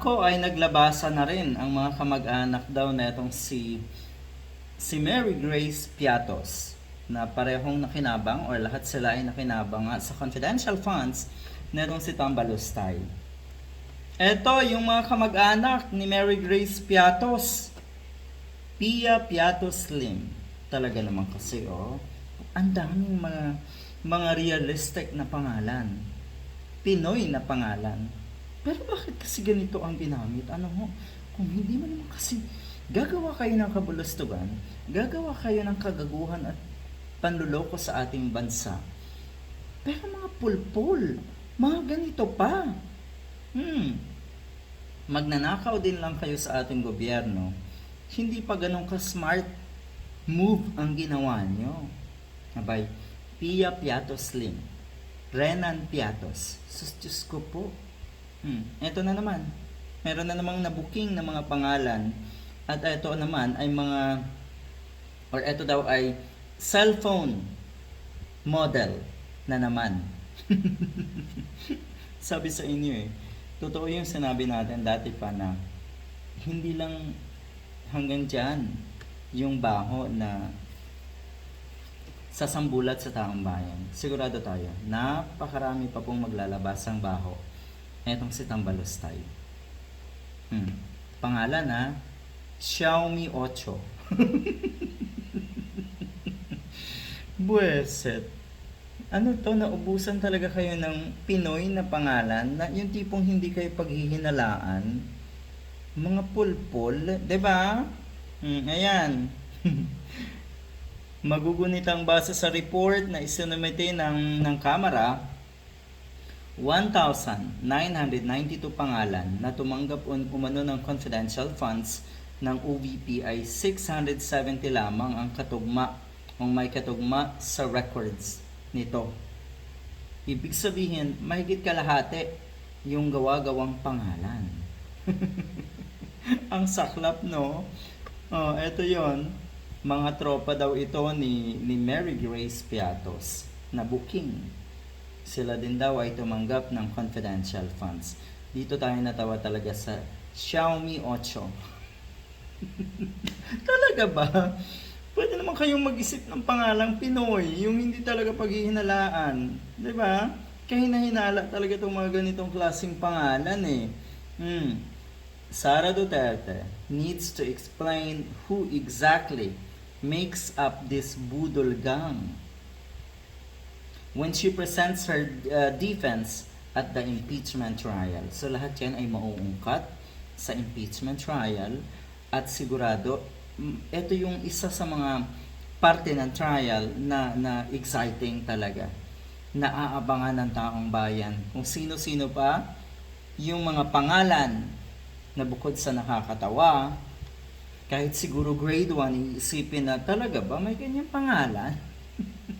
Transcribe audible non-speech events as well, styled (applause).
Ako ay naglabasa na rin ang mga kamag-anak daw na itong si si Mary Grace Piatos na parehong nakinabang or lahat sila ay nakinabang sa confidential funds na itong si Tambalustay. Ito yung mga kamag-anak ni Mary Grace Piatos. Pia Piatos Lim. Talaga naman kasi oh. Ang daming mga mga realistic na pangalan. Pinoy na pangalan. Pero bakit kasi ganito ang ginamit? Ano ho? Kung hindi mo naman kasi gagawa kayo ng kabulustugan, gagawa kayo ng kagaguhan at panluloko sa ating bansa. Pero mga pulpul, mga ganito pa. Hmm. Magnanakaw din lang kayo sa ating gobyerno. Hindi pa ganun ka-smart move ang ginawa nyo. Abay, Pia Piatos Lim. Renan Piatos. Sus, Diyos ko po. Hmm. Ito na naman. Meron na namang nabuking na mga pangalan. At ito naman ay mga or ito daw ay cellphone model na naman. (laughs) Sabi sa inyo eh, totoo yung sinabi natin dati pa na hindi lang hanggang dyan yung baho na sasambulat sa taong bayan. Sigurado tayo, napakarami pa pong maglalabas ang baho. Etong si Tambalostay. Hmm. Pangalan na, Xiaomi 8. (laughs) Bueset. Ano to, naubusan talaga kayo ng Pinoy na pangalan na yung tipong hindi kayo paghihinalaan. Mga pulpul, ba? Hmm, ayan. (laughs) Magugunit ang base sa report na isinumite ng, ng Kamara, 1,992 pangalan na tumanggap un, umano ng confidential funds ng OVP ay 670 lamang ang katugma o may katugma sa records nito. Ibig sabihin, mahigit kalahati yung gawa-gawang pangalan. (laughs) ang saklap, no? Oh, eto yon mga tropa daw ito ni, ni Mary Grace Piatos na booking. Sila din daw ay tumanggap ng confidential funds. Dito tayo natawa talaga sa Xiaomi 8. (laughs) talaga ba? Pwede naman kayong mag-isip ng pangalang Pinoy, yung hindi talaga paghihinalaan. Ba? Kahina-hinala talaga itong mga ganitong klaseng pangalan eh. Hmm. Sara Duterte needs to explain who exactly makes up this budol gang. When she presents her uh, defense at the impeachment trial. So lahat yan ay mauungkat sa impeachment trial at sigurado ito yung isa sa mga parte ng trial na, na exciting talaga. Naaabangan ng taong bayan kung sino-sino pa yung mga pangalan na bukod sa nakakatawa, kahit siguro grade 1, iisipin na talaga ba may ganyang pangalan? (laughs)